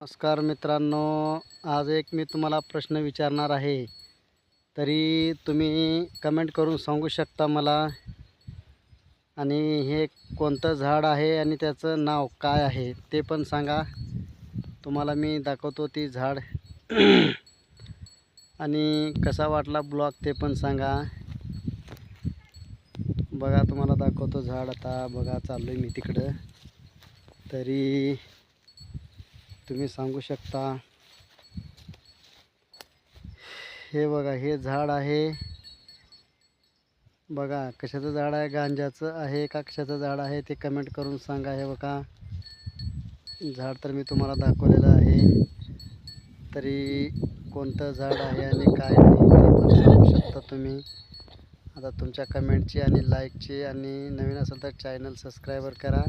नमस्कार मित्रांनो आज एक मी तुम्हाला प्रश्न विचारणार आहे. तरी तुम्ही कमेंट करून सांगू शकता मला. आणि हे कोणतं झाड आहे आणि त्याचं नाव काय आहे ते पण सांगा. तुम्हाला मी दाखवतो ती झाड. आणि कसा वाटला ब्लॉग ते पण सांगा. बघा तुम्हाला दाखवतो झाड आता. बघा चाललो आहे मी तिकडं. तरी तुम्ही सांगू शकता. हे बघा हे झाड आहे. बघा कशाचं झाड आहे गांजाचं आहे का कशाचं झाड आहे ते कमेंट करून सांगा हे बघा. झाड तर मी तुम्हाला दाखवलेलं आहे. तरी कोणतं झाड आहे आणि काय नाही ते पण सांगू शकता तुम्ही. आता तुमच्या कमेंटची आणि लाईकची आणि नवीन असेल तर चॅनल सबस्क्रायबर करा.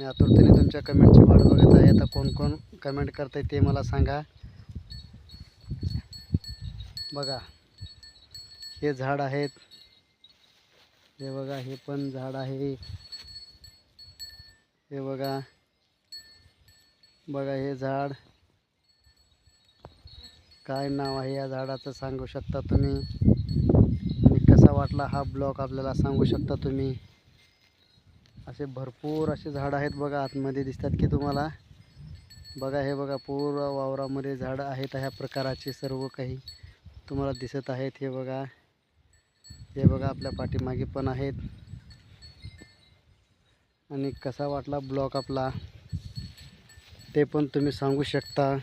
मी आतुरतेने तुमच्या कमेंटची वाट बघत आहे. आता कोण कोण कमेंट करत ते मला सांगा. बघा हे झाड आहेत. हे बघा हे पण झाड आहे. हे बघा. बघा हे झाड. काय नाव आहे या झाडाचं सांगू शकता तुम्ही? आणि कसा वाटला हा ब्लॉग आपल्याला सांगू शकता तुम्ही? असे भरपूर असे झाड आहेत बघा आतमध्ये दिसतात की तुम्हाला. बघा हे बघा पूर्ण वावरामध्ये झाडं आहेत ह्या प्रकाराचे सर्व काही तुम्हाला दिसत आहेत. हे बघा हे बघा आपल्या पाठीमागे पण आहेत. आणि कसा वाटला ब्लॉक आपला ते पण तुम्ही सांगू शकता.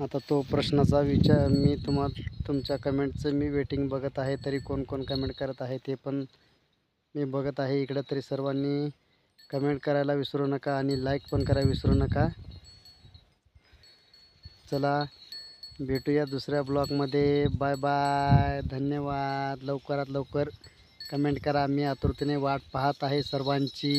आता तो प्रश्नाचा विचार मी तुम्हाला तुमच्या कमेंटचं मी वेटिंग बघत आहे तरी कोण कोण कमेंट करत आहे ते पण मी बघत आहे इकडं तरी सर्वांनी कमेंट करायला विसरू नका आणि लाईक पण करायला विसरू नका. चला भेटूया दुसऱ्या ब्लॉगमध्ये बाय बाय धन्यवाद. लवकरात लवकर कमेंट करा. मी आतुरतेने वाट पाहत आहे सर्वांची.